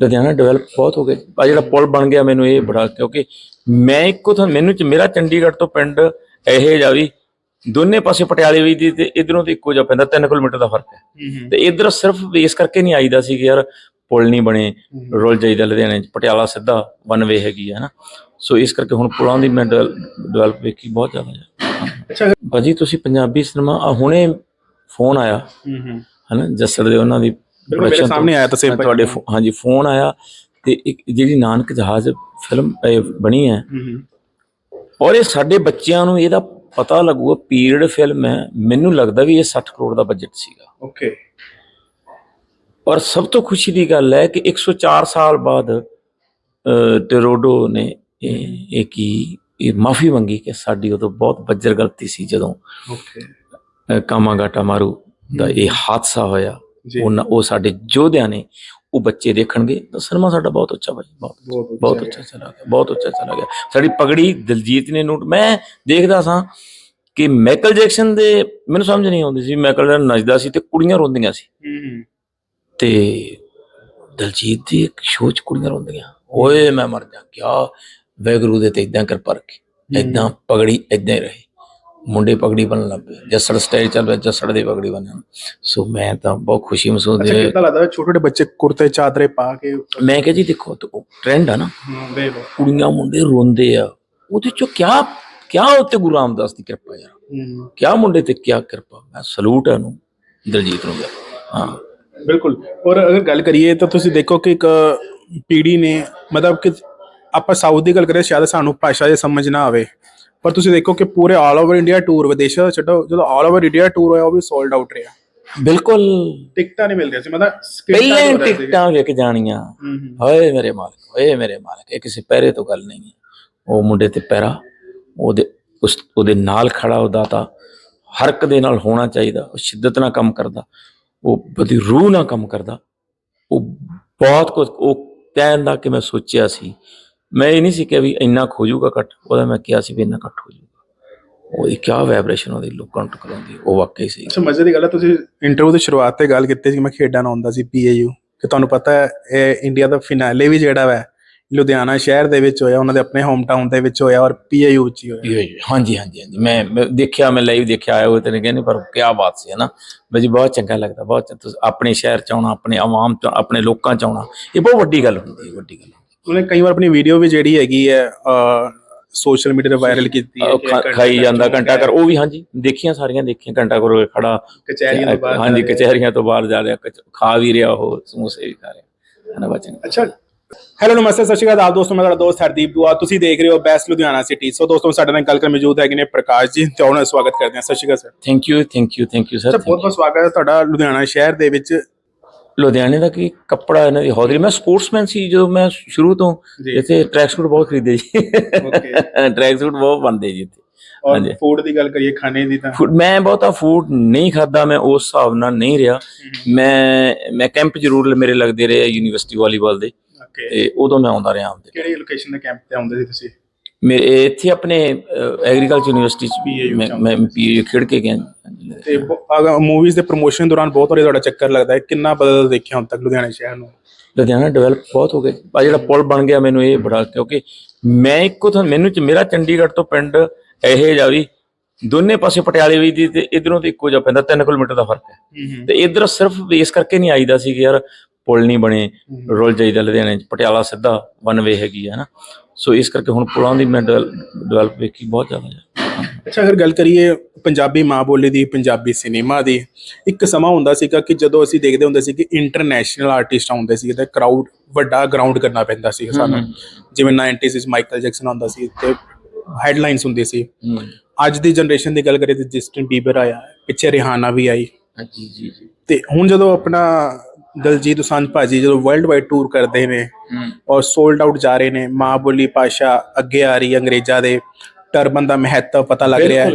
Ludhiana develop ਬਹੁਤ ਹੋ ਗਿਆ ਆ ਜਿਹੜਾ ਪੁਲ ਬਣ ਗਿਆ ਮੈਨੂੰ ਇਹ ਬੜਾ ਕਿਉਂਕਿ ਮੈਂ ਇੱਕੋ ਤਾਂ ਮੈਨੂੰ ਚ ਮੇਰਾ ਚੰਡੀਗੜ੍ਹ ਤੋਂ ਪਿੰਡ ਇਹ ਜਾ ਵੀ ਦੋਨੇ ਪਾਸੇ ਪਟਿਆਲੇ ਵੀ ਦੀ ਤੇ ਇਧਰੋਂ ਤੇ ਇੱਕੋ ਜਿਹਾ ਪੈਂਦਾ 3 ਕਿਲੋਮੀਟਰ ਦਾ ਫ਼ਰਕ ਹੈ। ਤੇ ਇਧਰ ਸਿਰਫ ਬੇਸ ਕਰਕੇ ਨਹੀਂ ਆਈਦਾ ਸੀ ਕਿ ਯਾਰ ਪੁਲ ਨਹੀਂ ਬਣੇ ਰੁਲ ਜਾਈਦਾ ਲੁਧਿਆਣੇ ਚ ਪਟਿਆਲਾ ਸਿੱਧਾ ਵਨ ਵੇ ਹੈਗੀ ਹੈ ਨਾ ਸੋ ਇਸ ਕਰਕੇ ਹੁਣ ਪੁਲਾਂ ਦੀ ਮੈਂ ਡਿਵੈਲਪ ਵੇਖੀ ਬਹੁਤ ਜ਼ਿਆਦਾ ਹੈ ਅੱਛਾ। ਭਾਜੀ ਤੁਸੀਂ ਪੰਜਾਬੀ ਸਿਨੇਮਾ ਹੁਣੇ ਫੋਨ ਆਇਆ। ਹਨਾ ਜੱਸੜ ਦੇ ਉਹਨਾਂ ਦੀ ਬਿਲਕੁਲ ਮੇਰੇ ਸਾਹਮਣੇ ਆਇਆ ਭਾਈ। ਤੁਹਾਡੇ ਫੋ- ਹਾਂਜੀ ਫੋਨ ਆਇਆ ਤੇ ਇੱਕ ਜਿਹੜੀ ਨਾਨਕ ਜਹਾਜ਼ ਫਿਲਮ ਬਣੀ ਹੈ। ਔਰ ਇਹ ਸਾਡੇ ਬੱਚਿਆਂ ਨੂੰ ਇਹਦਾ ਪਤਾ ਲੱਗੂਗਾ ਪੀਰੀਅਡ ਫਿਲਮ ਹੈ। ਮੈਨੂੰ ਲੱਗਦਾ ਵੀ ਇਹ 60 ਕਰੋੜ ਦਾ ਬਜਟ ਸੀਗਾ। ਓਕੇ ਔਰ ਸਭ ਤੋਂ ਖੁਸ਼ੀ ਦੀ ਗੱਲ ਹੈ ਕਿ 104 ਸਾਲ ਬਾਅਦ ਟਰੋਡੋ ਨੇ ਇਹ ਇਹ ਕੀ ਇਹ ਮਾਫੀ ਮੰਗੀ ਕਿ ਸਾਡੀ ਉਦੋਂ ਬਹੁਤ ਬੱਜਰ ਗਲਤੀ ਸੀ ਜਦੋਂ ਓਕੇ ਅਹ, ਕਾਮਾਗਾਟਾ ਮਾਰੂ ਦਾ ਇਹ ਹਾਦਸਾ ਹੋਇਆ। ਉਹਨਾਂ ਉਹ ਸਾਡੇ ਯੋਧਿਆਂ ਨੇ ਉਹ ਬੱਚੇ ਦੇਖਣਗੇ ਤਾਂ ਸਿਨੇਮਾ ਸਾਡਾ ਬਹੁਤ ਉੱਚਾ ਭਾਈ ਬਹੁਤ ਬਹੁਤ ਉੱਚਾ ਚਲਾ ਗਿਆ। ਬਹੁਤ ਉੱਚਾ ਚਲਾ ਗਿਆ। ਸਾਡੀ ਪਗੜੀ ਦਿਲਜੀਤ ਨੇ ਨੋਟ ਮੈਂ ਦੇਖਦਾ ਸਾਂ ਕਿ ਮਾਈਕਲ ਜੈਕਸਨ ਦੇ ਮੈਨੂੰ ਸਮਝ ਨਹੀਂ ਆਉਂਦੀ ਸੀ ਮਾਈਕਲ ਨੱਚਦਾ ਸੀ ਤੇ ਕੁੜੀਆਂ ਰੋਂਦੀਆਂ ਸੀ। ਤੇ ਦਿਲਜੀਤ ਦੀ ਇੱਕ ਸ਼ੋਅ ਚ ਕੁੜੀਆਂ ਰੋਂਦੀਆਂ। ਓਏ ਮੈਂ ਮਰ ਜਾ ਕਿਆ ਵੈਗਰੂ ਦੇ ਤੇ ਇਦਾਂ ਕਿਰਪਾ ਰੱਖੀ। ਇਦਾਂ ਪਗੜੀ ਇਦਾਂ ਹੀ ਰਹੀ। ਮੁੰਡੇ ਪਗੜੀ ਬਣਨ ਲੱਗ ਪਏ। ਜੱਸੜ ਸਟਾਈਲ ਚੱਲ ਪਿਆ ਜੱਸੜ ਦੀ ਪਗੜੀ ਬਣਨ ਸੋ ਮੈਂ ਤਾਂ ਬਹੁਤ ਖੁਸ਼ੀ ਮਹਿਸੂਸ ਅੱਛਾ ਦੇ ਕਿੱਦਾਂ ਲੱਗਦਾ ਛੋਟੇ ਛੋਟੇ ਬੱਚੇ ਕੁਰਤੇ ਚਾਦਰੇ ਪਾ ਕੇ ਮੈਂ ਕਿਹਾ ਜੀ ਦੇਖੋ ਟ੍ਰੈਂਡ ਆ ਨਾ। ਕੁੜੀਆਂ ਮੁੰਡੇ ਰੋਂਦੇ ਆ। ਉਹਦੇ ਚੋਂ ਕਿਆ ਕਿਆ ਉੱਤੇ ਗੁਰੂ ਰਾਮਦਾਸ ਦੀ ਕਿਰਪਾ ਯਾਰ। ਕਿਆ ਮੁੰਡੇ ਤੇ ਕਿਆ ਕਿਰਪਾ। ਮੈਂ ਸਲੂਟ ਹੈ ਉਹਨੂੰ ਦਿਲਜੀਤ ਨੂੰ ਹਾਂ। ਬਿਲਕੁਲ। ਔਰ ਅਗਰ ਗੱਲ ਕਰੀਏ ਤਾਂ ਤੁਸੀਂ ਦੇਖੋ ਕਿ ਇੱਕ ਪੀੜੀ ਨੇ ਮਤਲਬ ਕਿ ਆਪਾਂ ਸਾਊਥ ਦੀ ਗੱਲ ਕਰੀਏ ਸ਼ਾਇਦ ਸਾਨੂੰ ਭਾਸ਼ਾ ਜੇ ਸਮਝ ਨਾ ਆਵੇ। ਪਰ ਤੁਸੀਂ ਦੇਖੋ ਕਿ ਪੂਰੇ ਆਲ ਓਵਰ ਇੰਡੀਆ ਟੂਰ ਵਿਦੇਸ਼ਾਂ ਦਾ ਛੱਡੋ ਜਦੋਂ ਆਲ ਓਵਰ ਇੰਡੀਆ ਟੂਰ ਹੋਇਆ ਉਹ ਵੀ ਸੋਲਡ ਆਊਟ ਰਿਹਾ। ਬਿਲਕੁਲ। ਟਿਕਟਾਂ ਨਹੀਂ ਮਿਲ ਰਹੀਆਂ ਸੀ ਮਤਲਬ ਪਹਿਲਾਂ ਟਿਕਟਾਂ ਵਿਕ ਜਾਣੀਆਂ। ਹੂੰ ਹੂੰ। ਓਏ ਮੇਰੇ ਮਾਲਕ ਓਏ ਮੇਰੇ ਮਾਲਕ ਇਹ ਕਿਸੇ ਪਹਿਰੇ ਤੋਂ ਗੱਲ ਨਹੀਂ ਉਹ ਮੁੰਡੇ ਤੇ ਪਹਿਰਾ ਉਹਦੇ ਉਸ ਉਹਦੇ ਨਾਲ ਖੜਾ ਉਹਦਾ ਤਾਂ ਹਰਕ ਦੇ ਨਾਲ ਹੋਣਾ ਚਾਹੀਦਾ ਉਹ ਸ਼ਿੱਦਤ ਨਾਲ ਕੰਮ ਕਰਦਾ ਉਹ ਬਦੀ ਰੂਹ ਨਾਲ ਕੰਮ ਕਰਦਾ। ਉਹ ਬਹੁਤ ਕੁਝ ਉਹ ਕਹਿਣ ਦਾ ਕਿ ਮੈਂ ਸੋਚਿਆ ਸੀ ਮੈਂ ਇਹ ਨਹੀਂ ਸੀ ਕਿ ਵੀ ਇੰਨਾ ਖੋ ਜਾਊਗਾ ਕੱਟ ਉਹਦਾ ਮੈਂ ਕਿਹਾ ਸੀ ਵੀ ਇੰਨਾ ਕੱਟ ਹੋ ਜਾਊਗਾ। ਉਹ ਕੀ ਵਾਈਬ੍ਰੇਸ਼ਨ ਉਹਦੀ ਲੋਕਾਂ ਨੂੰ ਟਕਰਾਉਂਦੀ ਉਹ ਵਾਕਈ ਸੀ ਅੱਛਾ ਮਜ਼ੇ ਦੀ ਗੱਲ ਹੈ ਤੁਸੀਂ ਇੰਟਰਵਿਊ ਦੀ ਸ਼ੁਰੂਆਤ ਤੇ ਗੱਲ ਕੀਤੀ ਸੀ ਮੈਂ ਖੇਡਾਂ ਨਾਲ ਆਉਂਦਾ ਸੀ ਪੀਏਯੂ ਕਿ ਤੁਹਾਨੂੰ ਪਤਾ ਹੈ ਇਹ ਇੰਡੀਆ ਦਾ ਫਿਨਾਲੇ ਵੀ ਜਿਹੜਾ ਵਾ ਲੁਧਿਆਣਾ ਸ਼ਹਿਰ ਦੇ ਵਿੱਚ ਹੋਇਆ ਉਹਨਾਂ ਦੇ ਆਪਣੇ ਹੋਮ ਟਾਊਨ ਦੇ ਵਿੱਚ ਹੋਇਆ ਔਰ ਪੀਏਯੂ ਵਿੱਚ ਹੀ ਹੋਇਆ। ਹਾਂਜੀ ਹਾਂਜੀ ਹਾਂਜੀ। ਮੈਂ ਦੇਖਿਆ ਮੈਂ ਲਾਈਵ ਦੇਖਿਆ ਆਇਆ ਹੋਏ ਤੇ ਕਹਿੰਦੇ ਪਰ ਕੀ ਬਾਤ ਸੀ ਹੈ ਨਾ ਮੈਨੂੰ ਬਹੁਤ ਚੰਗਾ ਲੱਗਦਾ ਬਹੁਤ ਚੰਗਾ। ਤੁਸੀਂ ਆਪਣੇ ਸ਼ਹਿਰ ਚ ਆਉਣਾ ਆਪਣੇ ਆਵਾਮ ਚ ਆਪਣੇ ਲੋਕਾਂ ਚ ਆਉਣਾ ਇਹ ਬਹੁਤ ਵੱਡੀ ਗੱਲ ਹੁੰਦੀ ਹੈ ਵੱਡੀ ਗੱਲ। ਉਹਨੇ ਕਈ ਵਾਰ ਆਪਣੀ ਵੀਡੀਓ ਵੀ ਜਿਹੜੀ ਹੈਗੀ ਹੈ ਸੋਸ਼ਲ ਮੀਡੀਆ ਤੇ ਵਾਇਰਲ ਕੀਤੀ ਹੈ ਕਿ ਖਾਈ ਜਾਂਦਾ ਘੰਟਾ ਕਰ ਉਹ ਵੀ ਹਾਂਜੀ ਦੇਖੀਆਂ ਸਾਰੀਆਂ ਦੇਖੀਆਂ। ਘੰਟਾ ਕਰ ਖੜਾ ਕਚਹਿਰੀਆਂ ਤੋਂ ਬਾਹਰ ਹਾਂਜੀ। ਕਚਹਿਰੀਆਂ ਤੋਂ ਬਾਹਰ ਜਾ ਰਿਹਾ ਖਾ ਵੀ ਰਿਹਾ ਉਹ ਸਮੋਸੇ ਵੀ ਖਾ ਰਿਹਾ। ਹੈ ਨਾ ਬਚਨ? ਅੱਛਾ। ਹੈਲੋ ਨਮਸਤੇ ਸਤਿ ਸ਼੍ਰੀ ਅਕਾਲ। ਆਪ ਦੋਸਤੋ ਮੈਂ ਤੁਹਾਡਾ ਦੋਸਤ ਹਰਦੀਪ ਦੁਆ। ਤੁਸੀਂ ਦੇਖ ਰਹੇ ਹੋ ਬੈਸਟ ਲੁਧਿਆਣਾ ਸਿਟੀ ਸੋ ਦੋਸਤੋ ਸਾਡੇ ਨਾਲ ਗੱਲ ਕਰਨ ਮੌਜੂਦ ਹੈਗੇ ਨੇ ਪ੍ਰਕਾਸ਼ ਜੀ ਤੇ ਉਹਨਾਂ ਦਾ ਸਵਾਗਤ ਕਰਦੇ ਹਾਂ। ਸਤਿ ਸ਼੍ਰੀ ਅਕਾਲ sir thank you thank you thank you sir ਬਹੁਤ ਬਹੁਤ ਸਵਾਗਤ ਹੈ ਤੁਹਾਡਾ ਲੁਧਿਆਣਾ ਸ਼ਹਿਰ ਦੇ ਵਿੱਚ। ਲੁਧਿਆਣੇ ਦਾ ਕੀ ਕੱਪੜਾ ਇਹਨਾਂ ਦੀ ਹੌਦਰੀ? ਮੈਂ ਸਪੋਰਟਸਮੈਨ ਸੀ ਜਦੋਂ ਮੈਂ ਸ਼ੁਰੂ ਤੋਂ। ਇੱਥੇ ਟਰੈਕ ਸੂਟ ਬਹੁਤ ਖਰੀਦੇ ਜੀ। Okay. ਟਰੈਕ ਸੂਟ ਬਹੁਤ ਬਣਦੇ ਜੀ ਇੱਥੇ। ਔਰ ਹਾਂਜੀ। ਫੂਡ ਦੀ ਗੱਲ ਕਰੀਏ ਖਾਣੇ ਦੀ ਤਾਂ। ਫੂਡ ਮੈਂ ਬਹੁਤਾ ਫੂਡ ਨਹੀਂ ਖਾਦਾ ਮੈਂ ਉਸ ਹਿਸਾਬ ਨਾਲ ਨਹੀਂ ਰਿਹਾ। ਮੈਂ ਮੈਂ ਕੈਂਪ ਜ਼ਰੂਰ ਮੇਰੇ ਲੱਗਦੇ ਰਹੇ ਯੂਨੀਵਰਸਿਟੀ ਵਾਲੀਬਾਲ ਦੇ। ਓਕੇ ਤੇ ਉਦੋਂ ਮੈਂ ਆਉਂਦਾ ਰਿਹਾ ਆਪਦੇ। ਕਿਹੜੀ ਲੋਕੇਸ਼ਨ ਦੇ ਕੈਂਪ ਤੇ ਆਉਂਦੇ ਸੀ ਤੁਸੀਂ? ਮੇਰੇ ਇੱਥੇ ਆਪਣੇ ਐਗਰੀਕਲਚਰ ਯੂਨੀਵਰਸਿਟੀ ਚ PAU ਮੈਂ ਪੀਏ ਖੇਡ ਕੇ ਗਿਆ। ਤੇ ਮੂਵੀਜ਼ ਦੇ ਪ੍ਰੋਮੋਸ਼ਨ ਦੌਰਾਨ ਬਹੁਤ ਵਾਰੀ ਤੁਹਾਡਾ ਚੱਕਰ ਲੱਗਦਾ ਹੈ ਕਿੰਨਾ ਬਦਲ ਦੇਖਿਆ ਹੁਣ ਤੱਕ ਲੁਧਿਆਣਾ ਸ਼ਹਿਰ ਨੂੰ? ਲੁਧਿਆਣਾ ਡਿਵੈਲਪ ਬਹੁਤ ਹੋ ਗਿਆ ਆ ਜਿਹੜਾ ਪੁਲ ਬਣ ਗਿਆ ਮੈਨੂੰ ਇਹ ਬੜਾ ਕਿਉਂਕਿ ਮੈਂ ਇੱਕੋ ਤਾਂ ਮੈਨੂੰ ਚ ਮੇਰਾ ਚੰਡੀਗੜ੍ਹ ਤੋਂ ਪਿੰਡ ਇਹ ਜਾ ਵੀ ਦੋਨੇ ਪਾਸੇ ਪਟਿਆਲੇ ਵੀ ਦੀ ਤੇ ਇਧਰੋਂ ਤੇ ਇੱਕੋ ਜਿਹਾ ਪੈਂਦਾ 3 ਕਿਲੋਮੀਟਰ ਦਾ ਫ਼ਰਕ ਹੈ। ਤੇ ਇਧਰ ਸਿਰਫ ਬੇਸ ਕਰਕੇ ਨਹੀਂ ਆਈਦਾ ਸੀ ਕਿ ਯਾਰ ਪੁਲ ਨਹੀਂ ਬਣੇ ਰੁਲ ਜਾਈਦਾ ਲੁਧਿਆਣੇ ਚ ਪਟਿਆਲਾ ਸਿੱਧਾ ਵਨ ਵੇ ਹੈਗੀ ਹੈ ਨਾ ਸੋ ਇਸ ਕਰਕੇ ਹੁਣ ਪੁਲਾਂ ਦੀ ਮੈਂ ਡਿਵੈਲਪ ਵੇਖੀ ਬਹੁਤ ਜ਼ਿਆਦਾ ਹੈ। ਅੱਛਾ ਅਗਰ ਗੱਲ ਕਰੀਏ ਪੰਜਾਬੀ ਮਾਂ ਬੋਲੀ ਦੀ ਪੰਜਾਬੀ ਸਿਨੇਮਾ ਦੀ ਇੱਕ ਸਮਾਂ ਹੁੰਦਾ ਸੀਗਾ ਕਿ ਜਦੋਂ ਅਸੀਂ ਦੇਖਦੇ ਹੁੰਦੇ ਸੀ ਕਿ ਇੰਟਰਨੈਸ਼ਨਲ ਆਰਟਿਸਟ ਆਉਂਦੇ ਸੀ ਤੇ ਕਰਾਊਡ ਵੱਡਾ ਗਰਾਊਂਡ ਕਰਨਾ ਪੈਂਦਾ ਸੀ ਸਾਨੂੰ। ਜਿਵੇਂ 90s ਵਿੱਚ ਮਾਈਕਲ ਜੈਕਸਨ ਆਉਂਦਾ ਸੀ ਤੇ ਹੈਡਲਾਈਨਸ ਹੁੰਦੀ ਸੀ। ਅੱਜ ਦੀ ਜਨਰੇਸ਼ਨ ਦੀ ਗੱਲ ਕਰੀਏ ਤੇ ਜਸਟਿਨ ਬੀਬਰ ਆਇਆ ਪਿੱਛੇ ਰਿਹਾਨਾ ਵੀ ਆਈ। ਜੀ ਜੀ। ਤੇ ਹੁਣ ਜਦੋਂ ਆਪਣਾ ਦਲਜੀਤ ਦੋਸਾਂਝ ਭਾਜੀ ਜਦੋਂ ਵਰਲਡ ਵਾਈਡ ਟੂਰ ਕਰਦੇ ਨੇ ਔਰ ਸੋਲਡ ਆਊਟ ਜਾ ਰਹੇ ਨੇ ਮਾਂ ਬੋਲੀ ਭਾਸ਼ਾ ਅੱਗੇ ਆ ਰਹੀ ਅੰਗਰੇਜ਼ਾਂ ਦੇ ਟਰਬਨ ਦਾ ਮਹੱਤਵ ਪਤਾ ਲੱਗ ਰਿਹਾ ਹੈ।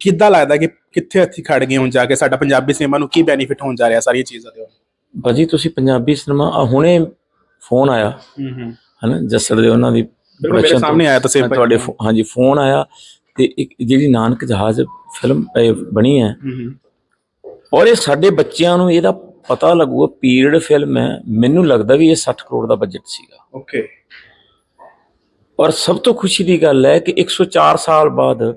ਕਿੱਦਾਂ ਲੱਗਦਾ ਕਿ ਕਿੱਥੇ ਅਸੀਂ ਖੜ ਗਏ ਹੁਣ ਜਾ ਕੇ ਸਾਡਾ ਪੰਜਾਬੀ ਸਿਨੇਮਾ ਨੂੰ ਕੀ ਬੈਨੀਫਿਟ ਹੋਣ ਜਾ ਰਿਹਾ ਸਾਰੀਆਂ ਚੀਜ਼ਾਂ ਦੇ ਭਾਜੀ ਤੁਸੀਂ ਪੰਜਾਬੀ ਸਿਨੇਮਾ ਹੁਣੇ ਫੋਨ ਆਇਆ। ਹੂੰ ਹਨਾ ਜੱਸੜ ਦੇ ਉਹਨਾਂ ਦੀ ਮੇਰੇ ਸਾਹਮਣੇ ਤੋਂ- ਆਇਆ ਤਸਵੀਰ ਭਾਈ। ਤੁਹਾਡੇ ਹਾਂਜੀ ਫੋਨ ਆਇਆ ਤੇ ਇੱਕ ਜਿਹੜੀ ਨਾਨਕ ਜਹਾਜ਼ ਫਿਲਮ ਬਣੀ ਹੂੰ। ਔਰ ਇਹ ਸਾਡੇ ਬੱਚਿਆਂ ਨੂੰ ਇਹਦਾ ਪਤਾ ਲੱਗੂਗਾ ਪੀਰੀਅਡ ਫਿਲਮ ਹੈ ਮੈਨੂੰ ਲੱਗਦਾ ਵੀ ਇਹ 60 ਕਰੋੜ ਦਾ ਬਜਟ ਸੀਗਾ। ਓਕੇ ਔਰ ਸਭ ਤੋਂ ਖੁਸ਼ੀ ਦੀ ਗੱਲ ਹੈ ਕਿ 104 ਸਾਲ ਬਾਅਦ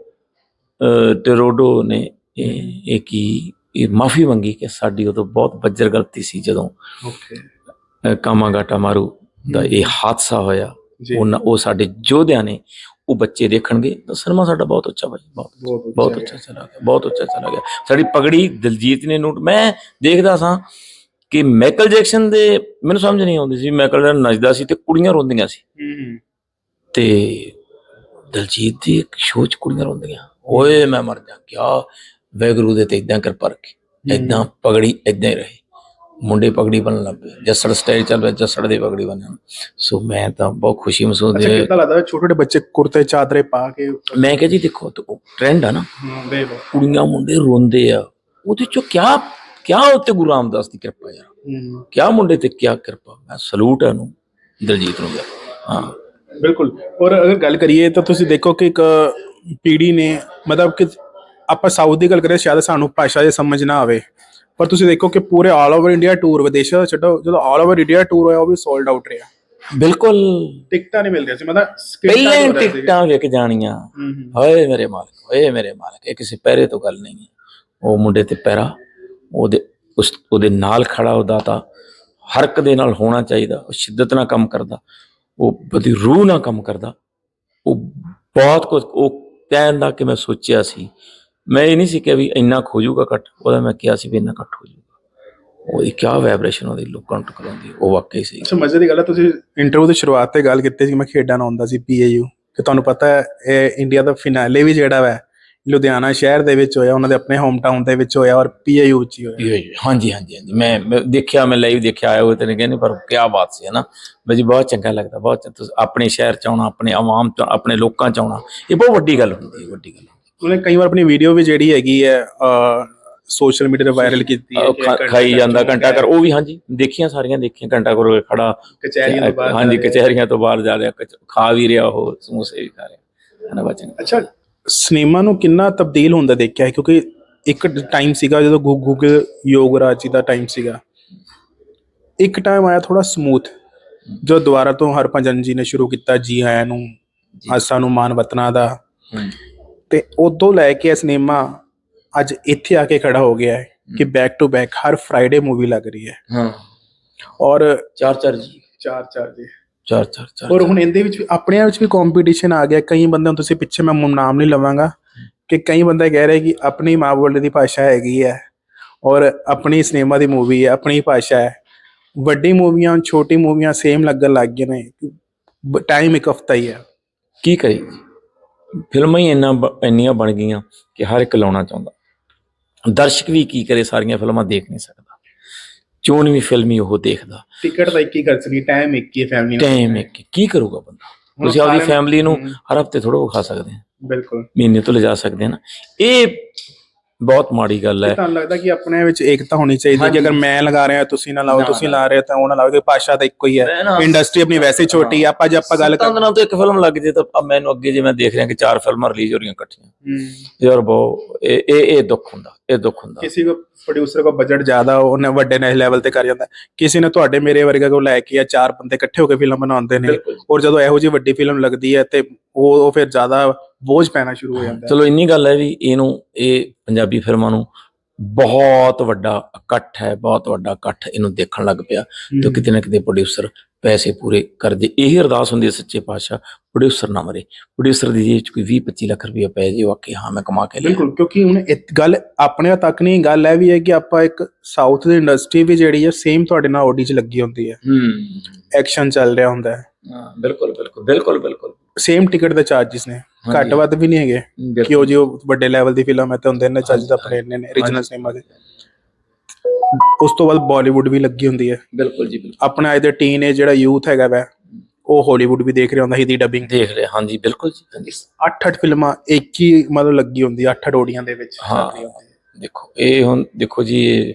ਟਰੋਡੋ ਨੇ ਇਹ ਇਹ ਕੀ ਇਹ ਮਾਫੀ ਮੰਗੀ ਕਿ ਸਾਡੀ ਉਦੋਂ ਬਹੁਤ ਬੱਜਰ ਗਲਤੀ ਸੀ ਜਦੋਂ ਓਕੇ ਕਾਮਾਗਾਟਾ ਮਾਰੂ ਦਾ ਇਹ ਹਾਦਸਾ ਹੋਇਆ। ਉਹਨਾਂ ਉਹ ਸਾਡੇ ਯੋਧਿਆਂ ਨੇ ਉਹ ਬੱਚੇ ਦੇਖਣਗੇ ਤਾਂ ਸਿਨੇਮਾ ਸਾਡਾ ਬਹੁਤ ਉੱਚਾ ਭਾਈ ਬਹੁਤ ਬਹੁਤ ਬਹੁਤ ਅੱਛਾ ਚਲਾ ਗਿਆ ਬਹੁਤ ਅੱਛਾ ਚਲਾ ਗਿਆ। ਸਾਡੀ ਪਗੜੀ ਦਿਲਜੀਤ ਨੇ ਨੋਟ ਮੈਂ ਦੇਖਦਾ ਸਾਂ ਕਿ ਮਾਈਕਲ ਜੈਕਸਨ ਦੇ ਮੈਨੂੰ ਸਮਝ ਨਹੀਂ ਆਉਂਦੀ ਸੀ ਮਾਈਕਲ ਨੱਚਦਾ ਸੀ ਤੇ ਕੁੜੀਆਂ ਰੋਂਦੀਆਂ ਸੀ। ਤੇ ਦਿਲਜੀਤ ਦੀ ਇੱਕ ਸ਼ੋਅ ਚ ਕੁੜੀਆਂ ਰੋਂਦੀਆਂ। ਓਏ ਮੈਂ ਮਰ ਜਾ ਕਿਆ ਵੈਗਰੂ ਦੇ ਤੇ ਇਦਾਂ ਕਿਰਪਾ ਰੱਖੀ ਇਦਾਂ ਪਗੜੀ ਇਦਾਂ ਹੀ ਰਹੀ। ਮੁੰਡੇ ਪਗੜੀ ਬਣਨ ਲੱਗ ਪਏ। ਜੱਸੜ ਸਟਾਈਲ ਚੱਲ ਰਿਹਾ ਜੱਸੜ ਦੀ ਪਗੜੀ ਬਣਨ ਸੋ ਮੈਂ ਤਾਂ ਬਹੁਤ ਖੁਸ਼ੀ ਮਹਿਸੂਸ ਅੱਛਾ ਦੇ ਕਿੱਦਾਂ ਲੱਗਦਾ ਛੋਟੇ ਛੋਟੇ ਬੱਚੇ ਕੁਰਤੇ ਚਾਦਰੇ ਪਾ ਕੇ ਮੈਂ ਕਿਹਾ ਜੀ ਦੇਖੋ ਟ੍ਰੈਂਡ ਆ ਨਾ। ਕੁੜੀਆਂ ਮੁੰਡੇ ਰੋਂਦੇ ਆ। ਉਹਦੇ ਚੋਂ ਕਿਆ ਕਿਆ ਉੱਤੇ ਗੁਰੂ ਰਾਮਦਾਸ ਦੀ ਕਿਰਪਾ ਯਾਰ। ਕਿਆ ਮੁੰਡੇ ਤੇ ਕਿਆ ਕਿਰਪਾ। ਮੈਂ ਸਲੂਟ ਹੈ ਉਹਨੂੰ ਦਿਲਜੀਤ ਨੂੰ ਹਾਂ। ਬਿਲਕੁਲ। ਔਰ ਅਗਰ ਗੱਲ ਕਰੀਏ ਤਾਂ ਤੁਸੀਂ ਦੇਖੋ ਕਿ ਇੱਕ ਪੀੜੀ ਨੇ ਮਤਲਬ ਕਿ ਆਪਾਂ ਸਾਊਥ ਦੀ ਗੱਲ ਕਰੀਏ ਸ਼ਾਇਦ ਸਾਨੂੰ ਭਾਸ਼ਾ ਜੇ ਸਮਝ ਨਾ ਆਵੇ। ਪਰ ਤੁਸੀਂ ਦੇਖੋ ਕਿ ਪੂਰੇ ਆਲ ਓਵਰ ਇੰਡੀਆ ਟੂਰ ਵਿਦੇਸ਼ਾਂ ਦਾ ਛੱਡੋ ਜਦੋਂ ਆਲ ਓਵਰ ਇੰਡੀਆ ਟੂਰ ਹੋਇਆ ਉਹ ਵੀ ਸੋਲਡ ਆਊਟ ਰਿਹਾ। ਬਿਲਕੁਲ। ਟਿਕਟਾਂ ਨਹੀਂ ਮਿਲ ਰਹੀਆਂ ਸੀ ਮਤਲਬ ਪਹਿਲਾਂ ਹੀ ਟਿਕਟਾਂ ਵਿਕ ਜਾਣੀਆਂ। ਹੂੰ ਹੂੰ। ਓਏ ਮੇਰੇ ਮਾਲਕ ਓਏ ਮੇਰੇ ਮਾਲਕ ਇਹ ਕਿਸੇ ਪਹਿਰੇ ਤੋਂ ਗੱਲ ਨਹੀਂ। ਹੈ ਉਹ ਮੁੰਡੇ ਤੇ ਪਹਿਰਾ ਉਹਦੇ ਉਸ ਉਹਦੇ ਨਾਲ ਖੜਾ ਉਹਦਾ ਤਾਂ ਹਰਕ ਦੇ ਨਾਲ ਹੋਣਾ ਚਾਹੀਦਾ ਉਹ ਸ਼ਿੱਦਤ ਨਾਲ ਕੰਮ ਕਰਦਾ ਉਹ ਬਦੀ ਰੂਹ ਨਾਲ ਕੰਮ ਕਰਦਾ। ਉਹ ਬਹੁਤ ਕੁਝ ਉਹ ਕਹਿਣ ਦਾ ਕਿ ਮੈਂ ਸੋਚਿਆ ਸੀ ਮੈਂ ਇਹ ਨਹੀਂ ਸੀ ਕਿ ਵੀ ਇੰਨਾ ਖੋ ਜਾਊਗਾ ਕੱਟ ਉਹਦਾ ਮੈਂ ਕਿਹਾ ਸੀ ਵੀ ਇੰਨਾ ਕੱਟ ਹੋ ਜਾਊਗਾ। ਉਹਦੀ ਕਿਆ ਵਾਈਬ੍ਰੇਸ਼ਨ ਉਹਦੀ ਲੋਕਾਂ ਨੂੰ ਟਕਰਾਉਂਦੀ ਹੈ, ਉਹ ਵਾਕਈ ਸੀ ਅੱਛਾ ਮਜ਼ੇ ਦੀ ਗੱਲ ਹੈ ਤੁਸੀਂ ਇੰਟਰਵਿਊ ਦੀ ਸ਼ੁਰੂਆਤ ਤੇ ਗੱਲ ਕੀਤੀ ਸੀ ਮੈਂ ਖੇਡਾਂ ਨਾਲ ਆਉਂਦਾ ਸੀ ਪੀਏਯੂ ਕਿ ਤੁਹਾਨੂੰ ਪਤਾ ਹੈ ਇਹ ਇੰਡੀਆ ਦਾ ਫਿਨਾਲੇ ਵੀ ਜਿਹੜਾ ਵਾ ਲੁਧਿਆਣਾ ਸ਼ਹਿਰ ਦੇ ਵਿੱਚ ਹੋਇਆ ਉਹਨਾਂ ਦੇ ਆਪਣੇ ਹੋਮ ਟਾਊਨ ਦੇ ਵਿੱਚ ਹੋਇਆ ਔਰ ਪੀਏਯੂ ਵਿੱਚ ਹੀ ਹੋਇਆ। ਹਾਂਜੀ ਹਾਂਜੀ ਹਾਂਜੀ। ਮੈਂ ਦੇਖਿਆ ਮੈਂ ਲਾਈਵ ਦੇਖਿਆ ਆਇਆ ਹੋਏ ਤੇ ਕਹਿੰਦੇ ਪਰ ਕੀ ਬਾਤ ਸੀ ਹੈ ਨਾ ਮੈਨੂੰ ਬਹੁਤ ਚੰਗਾ ਲੱਗਦਾ ਬਹੁਤ ਚੰਗਾ। ਤੁਸੀਂ ਆਪਣੇ ਸ਼ਹਿਰ ਚ ਆਉਣਾ ਆਪਣੇ ਆਵਾਮ ਚ ਆਪਣੇ ਲੋਕਾਂ ਚ ਆਉਣਾ ਇਹ ਬਹੁਤ ਵੱਡੀ ਗੱਲ ਹੁੰਦੀ ਹੈ ਵੱਡੀ ਗੱਲ। ਉਹਨੇ ਕਈ ਵਾਰ ਆਪਣੀ ਵੀਡੀਓ ਵੀ ਜਿਹੜੀ ਹੈਗੀ ਹੈ ਸੋਸ਼ਲ ਮੀਡੀਆ ਤੇ ਵਾਇਰਲ ਕੀਤੀ ਹੈ ਕਿ ਖਾਈ ਜਾਂਦਾ ਘੰਟਾ ਕਰ ਉਹ ਵੀ ਹਾਂਜੀ ਦੇਖੀਆਂ ਸਾਰੀਆਂ ਦੇਖੀਆਂ ਘੰਟਾ ਕਰ ਖੜਾ। ਕਚਹਿਰੀਆਂ ਤੋਂ ਬਾਹਰ ਹਾਂਜੀ। ਕਚਹਿਰੀਆਂ ਤੋਂ ਬਾਹਰ ਜਾ ਰਿਹਾ ਖਾ ਵੀ ਰਿਹਾ ਉਹ ਸਮੋਸੇ ਵੀ ਖਾ ਰਿਹਾ। ਹੈ ਨਾ ਬਚਨ? ਅੱਛਾ ਸਿਨੇਮਾ ਨੂੰ ਕਿੰਨਾ ਤਬਦੀਲ ਹੁੰਦਾ ਦੇਖਿਆ? ਹੈ ਕਿਉਂਕਿ ਇੱਕ ਟਾਈਮ ਸੀਗਾ ਜਦੋਂ ਗੂਗਲ ਯੋਗਰਾਜ ਜੀ ਦਾ ਟਾਈਮ ਸੀਗਾ। ਇੱਕ ਟਾਈਮ ਆਇਆ ਥੋੜਾ ਸਮੂਥ ਜੋ ਦੁਬਾਰਾ ਤੋਂ ਹਰਭਜਨ ਜੀ ਨੇ ਸ਼ੁਰੂ ਕੀਤਾ ਜੀ ਆਇਆਂ ਨੂੰ ਆਸਾਂ ਨੂੰ ਮਾਨ ਵਤਨਾ ਦਾ ਤੇ ਉਦੋਂ ਲੈ ਕੇ ਇਹ ਸਿਨੇਮਾ ਅੱਜ ਇੱਥੇ ਆ ਕੇ ਖੜਾ ਹੋ ਗਿਆ ਹੈ ਕਿ ਬੈਕ ਟੂ ਬੈਕ ਹਰ ਫਰਾਈਡੇ ਮੂਵੀ ਲੱਗ ਰਹੀ ਹੈ। ਹਾਂ। ਔਰ ਚਾਰ ਚਾਰ ਜੀ। ਚਾਰ ਚਾਰ ਜੀ। ਚਾਰ ਚਾਰ ਚਾਰ ਔਰ ਹੁਣ ਇਹਦੇ ਵਿੱਚ ਆਪਣਿਆਂ ਵਿੱਚ ਵੀ ਕੰਪੀਟੀਸ਼ਨ ਆ ਗਿਆ। ਕਈ ਬੰਦੇ ਹੁਣ ਤੁਸੀਂ ਪਿੱਛੇ ਮੈਂ ਮੁ- ਨਾਮ ਨਹੀਂ ਲਵਾਂਗਾ ਕਿ ਕਈ ਬੰਦੇ ਕਹਿ ਰਹੇ ਕਿ ਆਪਣੀ ਮਾਂ ਬੋਲੀ ਦੀ ਭਾਸ਼ਾ ਹੈਗੀ ਹੈ ਔਰ ਆਪਣੀ ਸਿਨੇਮਾ ਦੀ ਮੂਵੀ ਹੈ ਆਪਣੀ ਭਾਸ਼ਾ ਹੈ। ਵੱਡੀ ਮੂਵੀਆਂ ਛੋਟੀ ਮੂਵੀਆਂ ਸੇਮ ਲੱਗਣ ਲੱਗ ਗਏ ਨੇ। ਟਾਈਮ ਇੱਕ ਹਫਤਾ ਹੀ ਹੈ। ਕੀ ਕਰੀ ਫਿਲਮਾਂ ਹੀ ਇੰਨਾ ਇੰਨੀਆਂ ਬਣ ਗਈਆਂ ਕਿ ਹਰ ਇੱਕ ਲਾਉਣਾ ਚਾਹੁੰਦਾ। ਦਰਸ਼ਕ ਵੀ ਕੀ ਕਰੇ ਸਾਰੀਆਂ ਫਿਲਮਾਂ ਦੇਖ ਨਹੀਂ ਸਕਦਾ। ਚੋਣ ਵੀ ਫਿਲਮੀ ਉਹ ਦੇਖਦਾ। ਟਿਕਟ ਦਾ ਇੱਕ ਹੀ ਕਰ ਸਕਦੀ ਟਾਈਮ ਇੱਕ ਹੀ ਫੈਮਿਲੀ ਟਾਈਮ ਇੱਕ ਕੀ ਕਰੂਗਾ ਬੰਦਾ? ਤੁਸੀਂ ਸਾਰਿਆਂ- ਫੈਮਿਲੀ ਨੂੰ ਹਰ ਹਫ਼ਤੇ ਥੋੜਾ ਵਿਖਾ ਸਕਦੇ ਆ। ਬਿਲਕੁਲ। ਮਹੀਨੇ ਤੋਂ ਲਿਜਾ ਸਕਦੇ ਆ ਨਾ। ਇਹ ਬਹੁਤ ਮਾੜੀ ਗੱਲ ਹੈ। ਤੁਹਾਨੂੰ ਲੱਗਦਾ ਕਿ ਆਪਣੇ ਵਿੱਚ ਏਕਤਾ ਹੋਣੀ ਚਾਹੀਦੀ ਹੈ ਕਿ। ਅਗਰ ਮੈਂ ਲਗਾ ਰਿਹਾ ਤੁਸੀਂ ਨਾ ਲਾਓ ਤੁਸੀਂ। ਲਾ ਰਹੇ ਤਾਂ ਉਹ ਨਾ ਲਾਓ ਕਿ ਭਾਸ਼ਾ ਤਾਂ ਇੱਕੋ ਹੀ ਹੈ। ਇੰਡਸਟਰੀ ਆਪਣੀ ਵੈਸੇ ਛੋਟੀ ਹੈ ਆਪਾਂ ਜੇ ਆਪਾਂ ਗੱਲ ਸੱਤਾਂ ਕਰ ਦਿਨਾਂ ਤੋਂ ਇੱਕ ਫਿਲਮ ਲੱਗ ਜੇ ਤਾਂ ਮੈਨੂੰ ਅੱਗੇ ਜੇ ਮੈਂ ਦੇਖ ਰਿਹਾ ਕਿ ਚਾਰ ਫਿਲਮਾਂ ਰਿਲੀਜ਼ ਹੋ ਰਹੀਆਂ ਇਕੱਠੀਆਂ। ਯਾਰ ਬਹੁਤ ਇਹ ਇਹ ਇਹ ਦੁੱਖ ਹੁੰਦਾ ਇਹ ਦੁੱਖ ਹੁੰਦਾ। ਕਿਸੇ ਕੋ ਪ੍ਰੋਡਿਊਸਰ ਕੋ ਬਜਟ ਜ਼ਿਆਦਾ ਉਹਨੇ ਵੱਡੇ ਨੇ ਲੈਵਲ ਤੇ ਕਰ ਜਾਂਦਾ। ਕਿਸੇ ਨੇ ਤੁਹਾਡੇ ਮੇਰੇ ਵਰਗਾ ਕੋ ਲੈ ਕੇ ਆ ਚਾਰ ਬੰਦੇ ਇਕੱਠੇ ਹੋ ਕੇ ਫਿਲਮ ਬਣਾਉਂਦੇ ਨੇ। ਔਰ ਜਦੋਂ ਇਹੋ ਜਿਹੀ ਵੱਡੀ ਫਿਲਮ ਲੱਗਦੀ ਹੈ ਤੇ ਉਹ ਉਹ ਫਿਰ ਜ਼ਿਆਦਾ ਬੋਝ ਪੈਣਾ ਸ਼ੁਰੂ ਹੋ ਜਾਂਦਾ ਹੈ। ਚਲੋ ਇੰਨੀ ਗੱਲ ਹੈ ਵੀ ਇਹਨੂੰ ਇਹ ਪੰਜਾਬੀ ਫਿਲਮਾਂ ਨੂੰ ਬਹੁਤ ਵੱਡਾ ਇਕੱਠ ਹੈ ਬਹੁਤ ਵੱਡਾ ਇਕੱਠ ਇਹਨੂੰ ਦੇਖਣ ਲੱਗ ਪਿਆ ਤੇ ਕਿਤੇ ਨਾ ਕਿਤੇ ਪ੍ਰੋਡਿਊਸਰ ਪੈਸੇ ਪੂਰੇ ਕਰਦੇ। ਇਹੀ ਅਰਦਾਸ ਹੁੰਦੀ ਹੈ ਸੱਚੇ ਪਾਤਸ਼ਾਹ ਪ੍ਰੋਡਿਊਸਰ ਨਾ ਮਰੇ। ਪ੍ਰੋਡਿਊਸਰ ਦੀ ਜੇਬ 'ਚ ਕੋਈ 20 25 ਲੱਖ ਰੁਪਏ ਪੈ ਜੇ ਵਾਕਈ ਹਾਂ ਮੈਂ ਕਮਾ ਕੇ ਲਿਆ। ਬਿਲਕੁਲ ਕਿਉਂਕਿ ਹੁਣ ਇਹ ਗੱਲ ਆਪਣੇ ਤੱਕ ਨਹੀਂ ਗੱਲ ਇਹ ਵੀ ਹੈ ਕਿ ਆਪਾਂ ਇੱਕ ਸਾਊਥ ਦੀ ਇੰਡਸਟਰੀ ਵੀ ਜਿਹੜੀ ਹੈ ਸੇਮ ਤੁਹਾਡੇ ਨਾਲ ਓਡੀ 'ਚ ਲੱਗੀ ਹੁੰਦੀ ਹੈ। ਹੂੰ। ਐਕਸ਼ਨ ਚੱਲ ਰਿਹਾ ਹੁੰਦਾ ਹੈ। ਹਾਂ ਬਿਲਕੁਲ ਬਿਲਕੁਲ ਬਿਲਕੁਲ ਬਿਲਕੁਲ। ਸੇਮ ਟਿਕਟ ਦੇ ਚਾਰजेस ਨੇ। ਘੱਟ। ਵੱਧ ਵੀ ਨਹੀਂ ਹੈਗੇ ਬਿਲਕੁਲ। ਕਿ ਉਹ ਜੋ ਵੱਡੇ ਲੈਵਲ ਦੀ ਫਿਲਮ ਹੈ ਤੇ ਹੁੰਦੇ ਨੇ ਚਾਰजेस ਆਪਣੇ ਇੰਨੇ ਨੇ ਹਾਂਜੀ। ਸਿਨੇਮਾ ਦੇ ਉਸ ਤੋਂ ਬਾਅਦ ਬਾਲੀਵੁੱਡ ਵੀ ਲੱਗੀ ਹੁੰਦੀ ਹੈ ਬਿਲਕੁਲ ਜੀ ਬਿਲਕੁਲ ਆਪਣਾ ਇਹਦੇ ਟੀਨ ਜਿਹੜਾ ਯੂਥ ਹੈਗਾ ਵੈ ਉਹ ਹਾਲੀਵੁੱਡ ਵੀ ਦੇਖ ਰਿਹਾ ਹੁੰਦਾ ਹਿੰਦੀ ਡਬਿੰਗ ਦੇਖ ਰਹੇ ਹਾਂਜੀ ਬਿਲਕੁਲ ਜੀ ਹਾਂਜੀ 8-8 ਫਿਲਮਾਂ ਇੱਕ ਹੀ ਮਤਲਬ ਲੱਗੀ ਹੁੰਦੀ 8-8 ਓਡੀਆਂ ਦੇ ਵਿੱਚ ਹਾਂ। ਹੁੰਦੀ। ਦੇਖੋ ਇਹ ਹੁਣ ਦੇਖੋ ਜੀ ਇਹ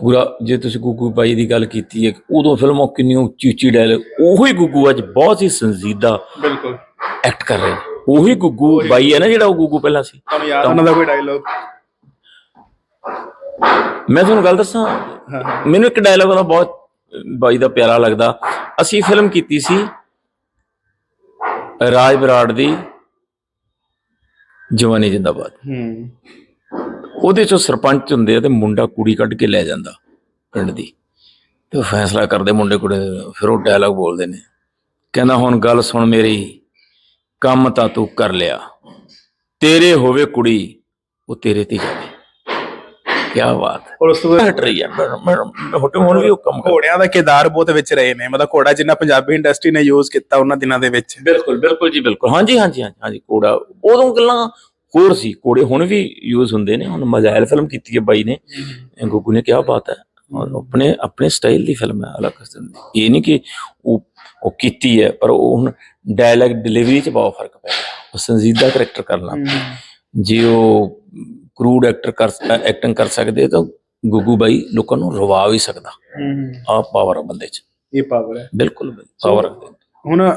ਪੂਰਾ ਜੇ ਤੁਸੀਂ ਗੁੱਗੂ ਬਾਈ ਦੀ ਗੱਲ ਕੀਤੀ ਹੈ ਉਦੋਂ ਫਿਲਮਾਂ ਕਿੰਨੀਆਂ ਉੱਚੀ ਉੱਚੀ ਡਾਇਲੌਗ ਉਹੀ ਗੁੱਗੂ ਅੱਜ ਬਹੁਤ ਹੀ ਸੰਜੀਦਾ ਬਿਲਕੁਲ ਐਕਟ ਕਰ ਰਹੇ ਨੇ। ਉਹੀ ਗੁੱਗੂ ਬਾਈ ਹੈ ਨਾ ਜਿਹੜਾ ਉਹ ਗੁੱਗੂ ਪਹਿਲਾਂ ਸੀ? ਤੁਹਾਨੂੰ ਯਾਦ ਉਹਨਾਂ ਦਾ ਕੋਈ ਡਾਇਲੋਗ ਮੈਂ ਤੁਹਾਨੂੰ ਗੱਲ ਦੱਸਾਂ ਮੈਨੂੰ ਇੱਕ ਡਾਇਲੌਗ ਉਹਦਾ ਬਹੁਤ ਬਾਈ ਦਾ ਪਿਆਰਾ ਲੱਗਦਾ। ਅਸੀਂ ਫਿਲਮ ਕੀਤੀ ਸੀ ਰਾਜ ਬਰਾੜ ਦੀ ਜਵਾਨੀ ਜਿੰਦਾਬਾਦ। ਹੂੰ। ਉਹਦੇ ਚੋਂ ਸਰਪੰਚ ਹੁੰਦੇ ਆ ਤੇ ਮੁੰਡਾ ਕੁੜੀ ਕੱਢ ਕੇ ਲੈ ਜਾਂਦਾ ਪਿੰਡ ਦੀ। ਤੇ ਉਹ ਫੈਸਲਾ ਕਰਦੇ ਮੁੰਡੇ ਕੁੜੇ ਦਾ। ਫਿਰ ਉਹ ਡਾਇਲੌਗ ਬੋਲਦੇ ਨੇ। ਕਹਿੰਦਾ ਹੁਣ ਗੱਲ ਸੁਣ ਮੇਰੀ ਕੰਮ ਤਾਂ ਤੂੰ ਕਰ ਲਿਆ। ਤੇਰੇ ਹੋਵੇ ਕੁੜੀ ਉਹ ਤੇਰੇ ਤੇ ਜਾਵੇ। ਕੀ ਬਾਤ। ਹੈ ਔਰ ਉਸ ਤੋਂ ਬਾਅਦ ਹਟ ਰਹੀ ਹੈ ਮੈਂ ਮੈਂ ਹੋਟੇ ਹੁਣ ਵੀ ਉਹ ਕੰਮ ਕਰ ਘੋੜਿਆਂ ਦਾ ਕਿਰਦਾਰ ਬਹੁਤ ਵਿੱਚ ਰਹੇ ਨੇ। ਮਤਲਬ ਘੋੜਾ ਜਿੰਨਾ ਪੰਜਾਬੀ ਇੰਡਸਟਰੀ ਨੇ ਯੂਜ਼ ਕੀਤਾ ਉਹਨਾਂ ਦਿਨਾਂ ਦੇ ਵਿੱਚ। ਬਿਲਕੁਲ ਬਿਲਕੁਲ ਜੀ ਬਿਲਕੁਲ। ਹਾਂਜੀ ਹਾਂਜੀ ਹਾਂਜੀ ਹਾਂਜੀ ਕੋੜਾ ਉਦੋਂ ਗੱਲਾਂ ਹੋਰ ਸੀ। ਕੋੜੇ ਹੁਣ ਵੀ ਯੂਜ਼ ਹੁੰਦੇ ਨੇ। ਹੁਣ ਮਜ਼ਾਇਲ ਫਿਲਮ ਕੀਤੀ ਹੈ ਬਾਈ ਨੇ। ਗੁੱਗੂ ਨੇ ਕਿਹਾ ਬਾਤ ਹੈ। ਔਰ ਆਪਣੇ ਆਪਣੇ ਸਟਾਈਲ ਦੀ ਫਿਲਮ ਹੈ ਅਲੱਗ। ਕਿਸਮ ਦੀ ਇਹ ਨਹੀਂ ਕਿ ਉਹ ਉਹ ਕੀਤੀ ਹੈ ਪਰ ਉਹ ਹੁਣ ਡਾਇਲੌਗ ਡਿਲੀਵਰੀ 'ਚ ਬਹੁਤ ਫ਼ਰਕ ਪੈ ਗਿਆ। ਉਹ ਸੰਜੀਦਾ ਕਰੈਕਟਰ ਕਰਨਾ ਜੇ ਉਹ ਕਰੂਡ ਐਕਟਰ ਕਰ ਐਕਟਿੰਗ ਕਰ ਸਕਦੇ ਤਾਂ ਗੁੱਗੂ ਬਾਈ ਲੋਕਾਂ ਨੂੰ ਰਵਾ ਵੀ ਸਕਦਾ। ਆ ਪਾਵਰ ਆ ਬੰਦੇ 'ਚ। ਇਹ ਪਾਵਰ ਹੈ। ਬਿਲਕੁਲ ਪਾਵਰ ਹੁਣ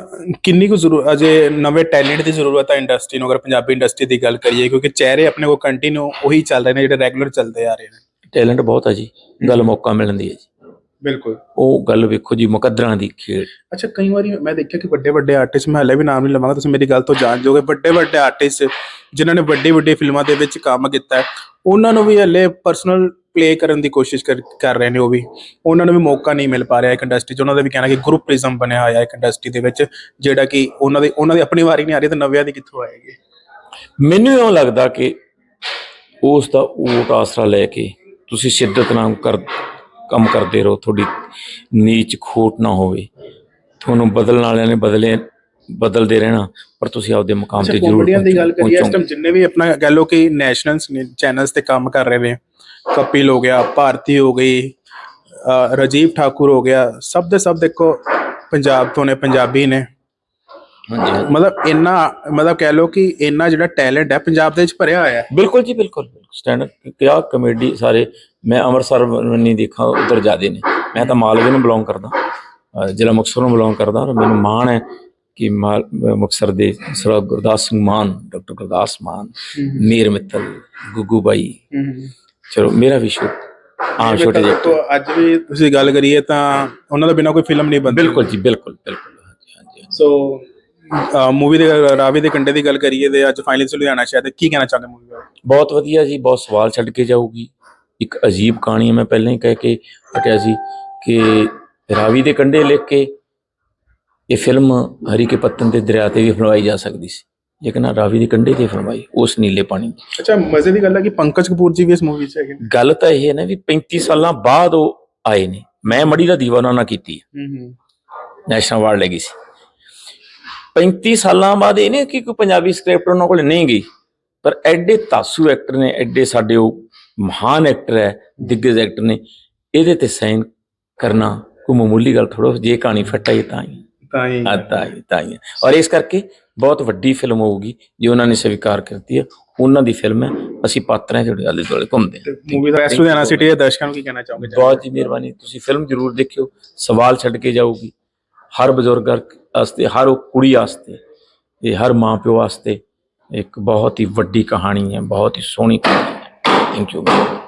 ਕਿੰਨੀ ਕੁ ਜ਼ਰੂਰ ਅਜੇ ਨਵੇਂ ਟੈਲੈਂਟ ਦੀ ਜ਼ਰੂਰਤ ਹੈ ਇੰਡਸਟਰੀ ਨੂੰ ਅਗਰ ਪੰਜਾਬੀ ਇੰਡਸਟਰੀ ਦੀ ਗੱਲ ਕਰੀਏ ਕਿਉਂਕਿ ਚਿਹਰੇ ਆਪਣੇ ਕੋਲ ਕੰਟੀਨਿਊ ਉਹੀ ਚੱਲ ਰਹੇ ਨੇ ਜਿਹੜੇ ਰੈਗੂਲਰ ਚੱਲਦੇ ਆ ਰਹੇ ਨੇ। ਟੈਲੈਂਟ ਬਹੁਤ ਆ ਜੀ। ਗੱਲ ਮੌਕਾ ਮਿਲਣ ਦੀ ਹੈ ਜੀ। ਬਿਲਕੁਲ। ਉਹ ਗੱਲ ਵੇਖੋ ਜੀ ਮੁਕੱਦਰਾਂ ਦੀ ਖੇਡ। ਅੱਛਾ ਕਈ ਵਾਰੀ ਮੈਂ ਦੇਖਿਆ ਕਿ ਵੱਡੇ ਵੱਡੇ ਆਰਟਿਸਟ ਮੈਂ ਹਲੇ ਵੀ ਨਾਮ ਨਹੀਂ ਲਵਾਂਗਾ ਤੁਸੀਂ ਮੇਰੀ ਗੱਲ ਤੋਂ ਜਾਣ ਜੋਗੇ ਵੱਡੇ ਵੱਡੇ ਆਰਟਿਸਟ ਜਿਨ੍ਹਾਂ ਨੇ ਵੱਡੀ ਵੱਡੀ ਫਿਲਮਾਂ ਦੇ ਵਿੱਚ ਕੰਮ ਕੀਤਾ ਹੈ ਉਹਨਾਂ ਨੂੰ ਵੀ ਹਲੇ ਪਰਸਨਲ ਪਲੇ ਕਰਨ ਦੀ ਕੋਸ਼ਿਸ਼ ਕਰ ਕਰ ਰਹੇ ਨੇ ਉਹ ਵੀ। ਉਹਨਾਂ ਨੂੰ ਵੀ ਮੌਕਾ ਨਹੀਂ ਮਿਲ ਪਾ ਰਿਹਾ ਇੱਕ ਇੰਡਸਟਰੀ 'ਚ। ਉਹਨਾਂ ਦਾ ਵੀ ਕਹਿਣਾ ਕਿ ਗਰੁੱਪਿਜ਼ਮ ਬਣਿਆ ਹੋਇਆ ਇੱਕ ਇੰਡਸਟਰੀ ਦੇ ਵਿੱਚ ਜਿਹੜਾ ਕਿ ਉਹਨਾਂ ਦੀ ਉਹਨਾਂ ਦੀ ਆਪਣੀ ਵਾਰੀ ਨਹੀਂ ਆ ਰਹੀ ਤਾਂ ਨਵਿਆਂ ਦੀ ਕਿੱਥੋਂ ਆਏਗੀ? ਮੈਨੂੰ ਇਉਂ ਲੱਗਦਾ ਕਿ ਉਸ ਦਾ ਓਟ ਆਸਰਾ ਲੈ ਕੇ ਤੁਸੀਂ ਸ਼ਿੱਦਤ ਨਾਲ ਕਰ ਕੰਮ ਕਰਦੇ ਰਹੋ ਤੁਹਾਡੀ ਨੀਚ ਖੋਟ ਨਾ ਹੋਵੇ ਤੁਹਾਨੂੰ ਬਦਲਣ ਵਾਲਿਆਂ ਨੇ ਬਦਲੇ ਬਦਲਦੇ ਰਹਿਣਾ ਪਰ ਤੁਸੀਂ ਆਪਦੇ ਮੁਕਾਮ ਤੇ ਜ਼ਰੂਰ ਕਾਮੇਡੀਅਨ ਦੀ ਗੱਲ ਕਰੀਏ ਇਸ। ਟਾਈਮ ਜਿੰਨੇ ਵੀ ਆਪਣਾ ਕਹਿ ਲਓ ਕਿ ਨੈਸ਼ਨਲ ਚੈਨਲਸ ਤੇ ਕੰਮ ਕਰ ਰਹੇ ਨੇ ਕਪਿਲ ਹੋ ਗਿਆ ਭਾਰਤੀ ਹੋ ਗਈ ਰਾਜੀਵ ਠਾਕੁਰ ਹੋ ਗਿਆ ਸਭ ਦੇ ਸਭ ਦੇਖੋ ਪੰਜਾਬ ਤੋਂ ਨੇ ਪੰਜਾਬੀ ਨੇ। ਮਤਲਬ ਇੰਨਾ ਮਤਲਬ ਕਹਿ ਲਓ ਕਿ ਇੰਨਾ ਜਿਹੜਾ ਟੈਲੈਂਟ ਹੈ ਪੰਜਾਬ ਦੇ ਵਿੱਚ ਭਰਿਆ ਹੋਇਆ ਹੈ ਬਿਲਕੁਲ ਜੀ ਬਿਲਕੁਲ ਸਟੈਂਡ ਕਿਆ ਕਮੇਡੀ ਸਾਰੇ ਮੈਂ ਅੰਮ੍ਰਿਤਸਰ ਨਹੀਂ ਦੇਖਾ ਉਧਰ ਜਾਦੇ ਨੇ। ਮੈਂ ਤਾਂ ਮਾਲਵੇ ਨੂੰ ਬਿਲੋਂਗ ਕਰਦਾ ਜ਼ਿਲ੍ਹਾ ਮੁਕਤਸਰ ਨੂੰ ਬਿਲੋਂਗ ਕਰਦਾ ਔਰ ਮੈਨੂੰ ਮਾਣ ਹੈ ਕਿ ਮੁਕਤਸਰ ਦੇ ਸਰ ਗੁਰਦਾਸ ਸਿੰਘ ਮਾਨ ਡਾਕਟਰ ਗੁਰਦਾਸ ਮਾਨ ਮੀਰ ਮਿੱਤਲ ਗੁੱਗੂ ਬਾਈ ਚਲੋ ਮੇਰਾ ਵੀ ਸ਼ੁਭ ਹਾਂ ਛੋਟੇ ਜਿਹੇ ਤੋਂ ਅੱਜ ਵੀ ਤੁਸੀਂ ਗੱਲ ਕਰੀਏ ਤਾਂ ਉਹਨਾਂ ਦਾ ਬਿਨਾਂ ਕੋਈ ਫਿਲਮ ਨਹੀਂ ਬਣਦੀ। ਬਿਲਕੁਲ ਜੀ ਬਿਲਕੁਲ ਬਿਲਕੁਲ। ਹਾਂਜੀ ਸੋ ਮੂਵੀ ਦੇ ਰਾਵੀ ਦੇ ਕੰਡੇ ਦੀ ਗੱਲ ਕਰੀਏ ਤੇ ਅੱਜ ਫਾਈਨਲੀ ਲੁਧਿਆਣਾ ਸ਼ਾਇਦ ਕੀ ਕਹਿਣਾ ਚਾਹੁੰਦੇ ਮੂਵੀ ਬਾਰੇ? ਬਹੁਤ ਵਧੀਆ ਜੀ ਬਹੁਤ ਸਵਾਲ ਛੱਡ ਕੇ ਜਾਊਗੀ। ਇੱਕ ਅਜੀਬ ਕਹਾਣੀ ਮੈਂ ਪਹਿਲਾਂ ਹੀ ਕਹਿ ਕੇ ਹਟਿਆ ਸੀ ਕਿ ਰਾਵੀ ਦੇ ਕੰਢੇ ਲਿਖ ਕੇ ਇਹ ਫਿਲਮ ਹਰੀ ਕੇ ਪੱਤਨ ਦੇ ਦਰਿਆ ਤੇ ਵੀ ਫਿਲਮਾਈ ਜਾ ਸਕਦੀ ਸੀ। ਲੇਕਿਨ ਆਹ ਰਾਵੀ ਦੇ ਕੰਢੇ ਤੇ ਫਿਲਮਾਈ ਉਸ ਨੀਲੇ ਪਾਣੀ ਅੱਛਾ ਮਜ਼ੇ ਦੀ ਗੱਲ ਹੈ ਕਿ ਪੰਕਜ ਕਪੂਰ ਜੀ ਵੀ ਇਸ ਮੂਵੀ 'ਚ ਹੈਗੇ ਨੇ? ਗੱਲ ਤਾਂ ਇਹ ਹੈ ਨਾ ਵੀ 35 ਸਾਲਾਂ ਬਾਅਦ ਉਹ ਆਏ ਨੇ। ਮੈਂ ਮੜੀ ਦਾ ਦੀਵਾਨਾ ਨਾ ਕੀਤੀ ਹੈ। ਹੂੰ ਨੈਸ਼ਨਲ ਅਵਾਰਡ ਲੱਗੀ ਸੀ। 35 ਸਾਲਾਂ ਬਾਅਦ ਇਹ ਨਹੀਂ ਕਿ ਕੋਈ ਪੰਜਾਬੀ ਸਕ੍ਰਿਪਟ ਉਹਨਾਂ ਕੋਲ ਨਹੀਂ ਗਈ ਪਰ ਐਡੇ ਤਾਸੂ ਐਕਟਰ ਨੇ ਐਡੇ ਸਾਡੇ ਉਹ ਮਹਾਨ ਐਕਟਰ ਹੈ ਦਿੱਗਜ ਐਕਟਰ ਨੇ ਇਹਦੇ ਤੇ ਸਾਈਨ ਕਰਨਾ ਕੋਈ ਮਾਮੂਲੀ ਗੱਲ ਥੋੜੋ ਜੇ ਕਹਾਣੀ ਫਿੱਟ ਆਈ ਤਾਂ ਹੀ। ਤਾਂ ਹੀ। ਤਾਂ ਹੀ ਤਾਂ ਹੀ। ਔਰ ਇਸ ਕਰਕੇ ਬਹੁਤ ਵੱਡੀ ਫਿਲਮ ਹੋਊਗੀ ਜੇ ਉਹਨਾਂ ਨੇ ਸਵੀਕਾਰ ਕਰਤੀ ਹੈ ਉਹਨਾਂ ਦੀ ਫਿਲਮ ਹੈ ਅਸੀਂ ਪਾਤਰਾਂ ਦੇ ਆਲੇ ਦੁਆਲੇ ਘੁੰਮਦੇ ਹਾਂ। ਮੂਵੀ ਦਾ ਲੁਧਿਆਣਾ ਸਿਟੀ ਦੇ ਦਰਸ਼ਕਾਂ ਨੂੰ ਕੀ ਕਹਿਣਾ ਚਾਹੋਗੇ? ਬਹੁਤ ਜੀ ਮਿਹਰਬਾਨੀ ਤੁਸੀਂ ਫਿਲਮ ਜ਼ਰੂਰ ਦੇਖਿਓ ਸਵਾਲ ਛੱਡ ਕੇ ਜਾਊਗੀ। ਹਰ ਬਜ਼ੁਰਗ ਵਾਸਤੇ ਹਰ ਉਹ ਕੁੜੀ ਵਾਸਤੇ ਇਹ ਹਰ ਮਾਂ ਪਿਓ ਵਾਸਤੇ ਇੱਕ ਬਹੁਤ ਹੀ ਵੱਡੀ ਕਹਾਣੀ ਹੈ ਬਹੁਤ ਹੀ ਸੋਹਣੀ ਕਹਾਣੀ ਹੈ ਥੈਂਕ ਯੂ